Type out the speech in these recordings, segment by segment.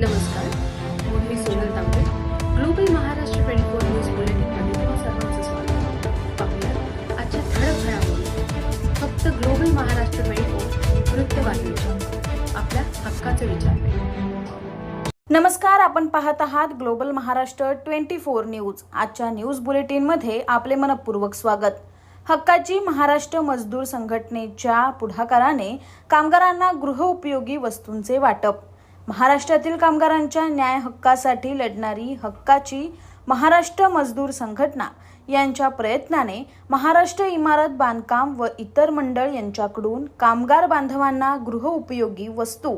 नमस्कार. मी Sonal Tambe. Global Maharashtra twenty four news बुलेटिनमध्ये तुम्हा सर्वांचं स्वागत पाहूया आजच्या ठळक घडामोडी. फक्त ग्लोबल महाराष्ट्र ट्वेंटी फोर वृत्तवाहिनीच्या. आपल्या हक्काचे विचार नमस्कार आपण पाहत आहात global Maharashtra twenty four news. आजच्या न्यूज बुलेटिनमध्ये आपले मनपूर्वक स्वागत. हक्काची महाराष्ट्र मजदूर संघटनेच्या पुढाकाराने कामगारांना गृहउपयोगी वस्तूंचे वाटप. महाराष्ट्रातील कामगारांच्या न्याय हक्कासाठी लढणारी हक्काची महाराष्ट्र मजदूर संघटना यांच्या प्रयत्नाने महाराष्ट्र इमारत बांधकाम व इतर मंडळ यांच्याकडून कामगार बांधवांना गृहउपयोगी वस्तू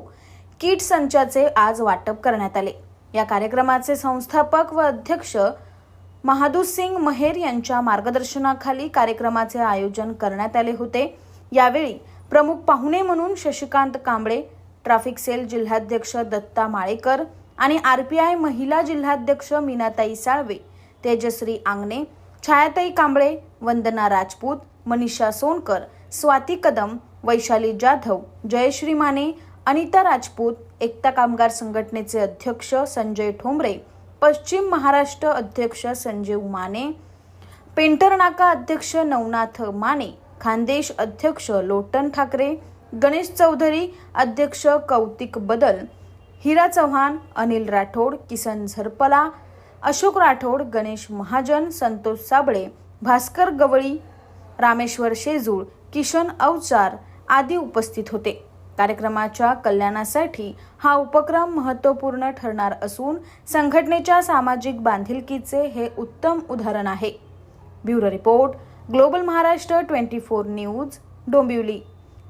किट संचाचे आज वाटप करण्यात आले. या कार्यक्रमाचे संस्थापक व अध्यक्ष महादू सिंग महेर यांच्या मार्गदर्शनाखाली कार्यक्रमाचे आयोजन करण्यात आले होते. यावेळी प्रमुख पाहुणे म्हणून शशिकांत कांबळे ट्रॅफिक सेल जिल्हाध्यक्ष दत्ता माळेकर आणि आर पी आय महिला जिल्हाध्यक्ष मीनाताई साळवे तेजश्री आंगणे छायाताई कांबळे वंदना राजपूत मनीषा सोनकर स्वाती कदम वैशाली जाधव जयश्री माने अनिता राजपूत एकता कामगार संघटनेचे अध्यक्ष संजय ठोंबरे पश्चिम महाराष्ट्र अध्यक्ष संजीव माने पेंटर नाका अध्यक्ष नवनाथ माने खानदेश अध्यक्ष लोटन ठाकरे गणेश चौधरी अध्यक्ष कौतिक बदल हिरा चव्हाण अनिल राठोड किसन झरपला अशोक राठोड गणेश महाजन संतोष साबळे भास्कर गवळी रामेश्वर शेजूळ किशन अवचार आदी उपस्थित होते. कार्यक्रमाच्या कल्याणासाठी हा उपक्रम महत्त्वपूर्ण ठरणार असून संघटनेच्या सामाजिक बांधिलकीचे हे उत्तम उदाहरण आहे. Bureau report global Maharashtra twenty four news Dombivli.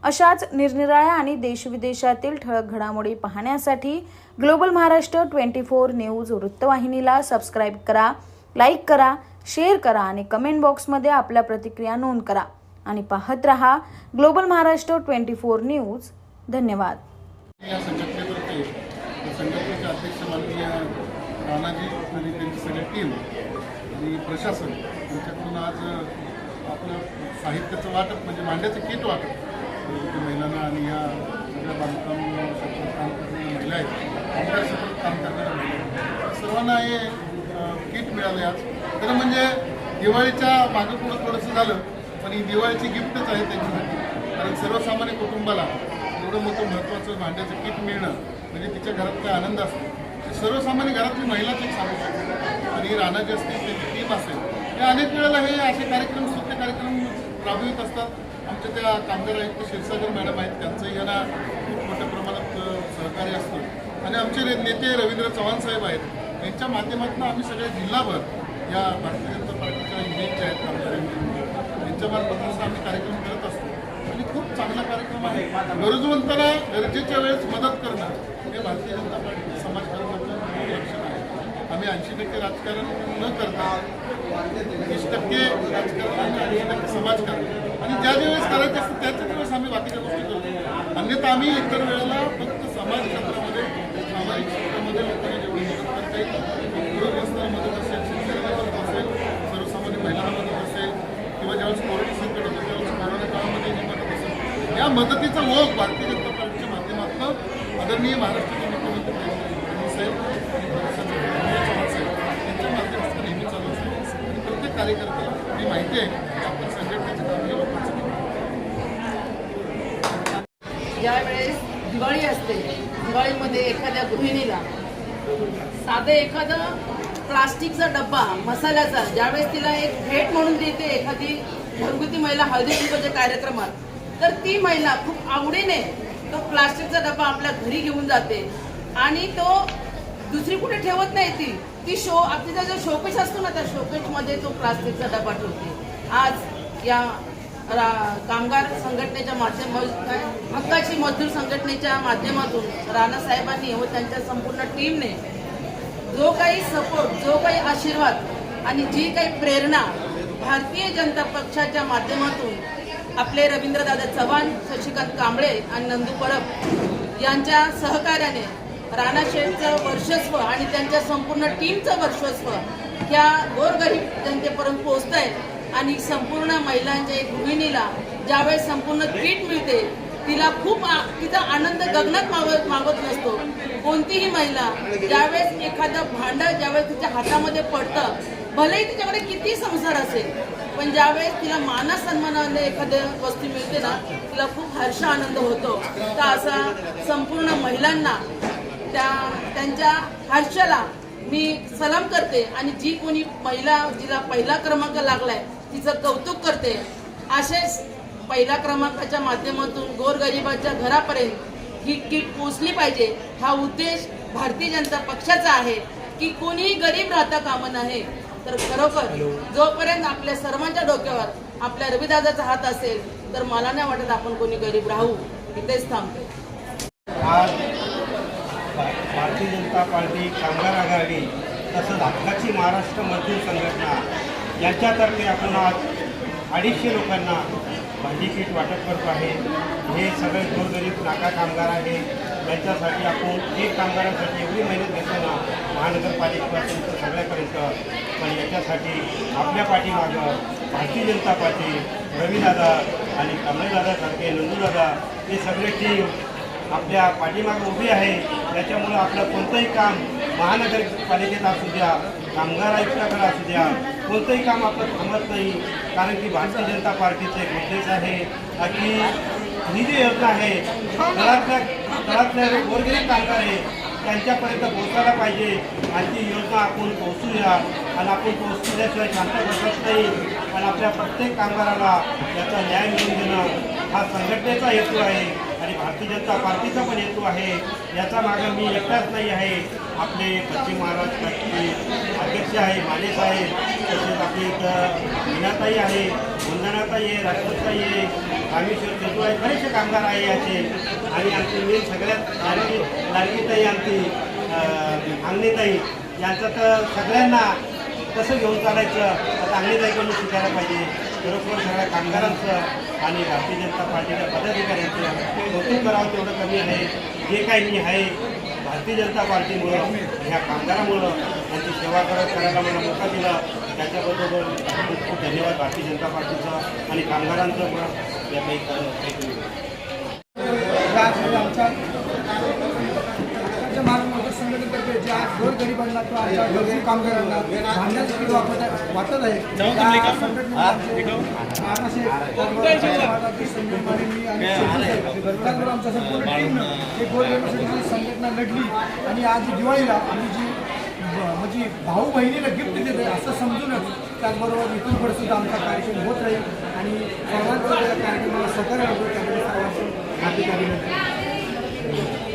अशाच निरनिराळ्या आणि देशविदेशातील ठळक घडामोडी पाहण्यासाठी global Maharashtra twenty four news वृत्तवाहिनीला सबस्क्राईब करा लाईक करा शेअर करा आणि कमेंट बॉक्समध्ये आपल्या प्रतिक्रिया नोंद करा. आणि पाहत रहा global Maharashtra twenty four news. धन्यवाद. संघटनेचे अध्यक्ष माननीय राणाजी आणि त्यांची सगळी टीम आणि प्रशासन यांच्याकडून आज आपलं साहित्याचं वाटप म्हणजे मांड्याचं किट वाटप महिलांना आणि या सगळ्या बांधकाम क्षेत्रात काम करणाऱ्या महिला आहेत. कामगार क्षेत्रात काम करणाऱ्या महिला सर्वांना हे किट मिळालं आज. खरं म्हणजे दिवाळीच्या मागं पुढं थोडंसं झालं पण ही दिवाळीची गिफ्टच आहे त्यांच्यासाठी. कारण सर्वसामान्य कुटुंबाला एवढं मोठं महत्त्वाचं भांड्याचं किट मिळणं म्हणजे तिच्या घरात काय आनंद असतो. सर्वसामान्य घरातली महिलाच एक सांगू शकते आणि राणाजी असतील त्यांची टीम असेल. हे अनेक वेळेला हे असे कार्यक्रम स्तुत्य कार्यक्रम राबवित असतात. आमच्या त्या कामगार आयुक्त क्षीरसागर मॅडम आहेत त्यांचंही यांना खूप मोठ्या प्रमाणात सहकार्य असतं. आणि आमचे नेते रवींद्र चव्हाण साहेब आहेत यांच्या माध्यमातून आम्ही सगळे जिल्हाभर या भारतीय जनता पार्टीच्या युनियनच्या आहेत कामगार युनियन यांच्या आम्ही कार्यक्रम करत असतो. आणि खूप चांगला कार्यक्रम आहे. गरजवंताला गरजेच्या वेळेस मदत करणं हे भारतीय जनता पार्टी आम्ही ऐंशी टक्के राजकारण न करता वीस टक्के राजकारण आणि ऐंशी टक्के समाजकारण आणि ज्या ज्यावेळेस करायचं असतं त्याच दिवस आम्ही बाकीच्या गोष्टी करतो. अन्यथा आम्ही इतर वेळेला फक्त समाज क्षेत्रामध्ये सामाजिक क्षेत्रामध्ये लोकांना जेवढी मदत करता येईल पूरग्रस्तांना मदत असेल शेतकऱ्यांना मदत असेल सर्वसामान्य महिलांना मदत असेल किंवा ज्यावेळेस कोरोना संकट होतं त्यावेळेस कोरोना काळामध्ये जी मदत असेल या मदतीचा ओघ भारतीय जनता पार्टीच्या माध्यमातून आदरणीय महाराष्ट्र मुख्यमंत्री देवेंद्र फडणवीस साहेब आणि परिषद चव्हाण साहेब यांच्या माध्यमातून नेहमी चालू असते आणि प्रत्येक ही माहिती आहे. आपण संघटनेचं काम हे लोकांचं ज्यावेळेस दिवाळी असते दिवाळीमध्ये एखाद्या गृहिणीला साधं एखादं प्लास्टिकचा डब्बा मसाल्याचा ज्यावेळेस तिला एक भेट म्हणून देते एखादी घरगुती महिला हळदी कुंकूच्या कार्यक्रमात तर ती महिला खूप आवडीने तो प्लास्टिकचा डब्बा आपल्या घरी घेऊन जाते आणि तो दुसरी कुठे ठेवत नाही ती. ती शो आपला जो शोकेश असतो ना त्या शोकेशमध्ये तो प्लास्टिकचा डबा ठेवते. आज या कामगार संघटनेच्या माध्यम हक्काची मजदूर संघटनेच्या माध्यमातून राणासाहेबांनी व त्यांच्या संपूर्ण टीमने जो काही सपोर्ट जो काही आशीर्वाद आणि जी काही प्रेरणा भारतीय जनता पक्षाच्या माध्यमातून आपले रवींद्रदादा चव्हाण शशिकांत कांबळे आणि नंदू परब यांच्या सहकार्याने राणा शेठचं वर्चस्व आणि त्यांच्या संपूर्ण टीमचं वर्चस्व ह्या गोरगरीब जनतेपर्यंत पोहोचत आहेत आणि संपूर्ण महिलांच्या एक गृहिणीला ज्यावेळेस संपूर्ण किट मिळते तिला खूप तिचा आनंद गगनात मावत मागत नसतो कोणतीही महिला ज्यावेळेस एखादं भांडं ज्यावेळेस तिच्या हातामध्ये पडतं भलेही तिच्याकडे किती संसार असेल पण ज्यावेळेस तिला माना सन्मानाने एखाद्या वस्तू मिळते ना तिला खूप हर्ष आनंद होतो. तर असा संपूर्ण महिलांना त्या त्यांच्या हर्षाला मी सलाम करते आणि जी कोणी महिला जिला पहिला क्रमांक लागलाय तिचं कौतुक करते. असेच पहिल्या क्रमांकाच्या माध्यमातून गोरगरिबाच्या घरापर्यंत ही किट पोचली पाहिजे. हा उद्देश भारतीय जनता पक्षाचा आहे की कोणीही गरीब राहता कामा नये. तर खरोखर जोपर्यंत आपल्या सर्वांच्या डोक्यावर आपल्या रविदादाचा हात असेल तर मला नाही वाटत आपण कोणी गरीब राहू. इथेच थांबते भारतीय जनता पार्टी कामगार आघाडी तसंच हक्काची महाराष्ट्र मजदूर संघटना यांच्यातर्फे आपण आज अडीचशे लोकांना भाजी किट वाटप करतो आहे. हे सगळे गोरगरीब नाका कामगार आहे. यांच्यासाठी आपण एक कामगारांसाठी एवढी मेहनत घेतो ना महानगरपालिकेपासून तर सगळ्यापर्यंत. पण याच्यासाठी आपल्या पाठीमागं भारतीय जनता पार्टी रवीदादा आणि कमलेदादासारखे नंदूदादा हे सगळे टीम आपल्या पाठीमागे उभी आहे. त्याच्यामुळं आपलं कोणतंही काम महानगरपालिकेत असू द्या कामगार आयुक्ताकडे असू द्या कोणतंही काम आपलं थांबत नाही. कारण की भारतीय जनता पार्टीचं एक उद्देश आहे की ही जी योजना आहे तळातल्या तळातल्या गोरगरीब कामगार आहे त्यांच्यापर्यंत पोहोचायला पाहिजे. आणि ती योजना आपण पोहोचूया. आणि आपण पोहोचल्याशिवाय शांत बसत नाही. आणि आपल्या प्रत्येक कामगाराला याचा न्याय मिळवून देणं हा संघटनेचा हेतू आहे. आणि भारतीय जनता पार्टीचा पण हेतू आहे. याचा मागं मी एकटाच नाही आहे. आपले पश्चिम महाराष्ट्राचे अध्यक्ष आहे माने साहेब तसेच आपली इथं मीनाताई आहे वंदनाताई आहे राजपूतताई आहे रामेश्वर सेतू आहे बरेचसे कामगार आहे याचे. आणि आमची मेन सगळ्यात लाडकी लाडकीताई आमची अं, अंगणीताई यांचं तर सगळ्यांना कसं घेऊन चालायचं. आता अंगणीताईकडून शिकायला पाहिजे. खरोखर सगळ्या कामगारांचं आणि भारतीय जनता पार्टीच्या पदाधिकाऱ्यांचं कौतुक करावं तेवढं कमी आहे. जे काही मी आहे भारतीय जनता पार्टीमुळं ह्या कामगारामुळं त्यांची सेवा करत करायला मला मोका दिला. त्याच्याबद्दल खूप खूप धन्यवाद भारतीय जनता पार्टीचं आणि कामगारांचं पण. या काही काही आज आमच्या आमच्या महाराष्ट्र संघटनेतर्फे ज्या गोरगरिबांना किंवा आमच्या गरजू कामगारांना किट वापरत वाटत आहे? त्याचबरोबर आमच्या संपूर्ण टीमनं हे गोरगरिबासाठी संघटना लढली आणि आज दिवाळीला आम्ही जी म्हणजे भाऊ बहिणीला गिफ्ट देत असं समजूनच त्याचबरोबर इथून सुद्धा आमचा कार्यक्रम होत राहील आणि सर्वांचं कार्यक्रमाला सहकार्य होतं त्यामध्ये सर्वांचं हार्दिक अभिनंदन.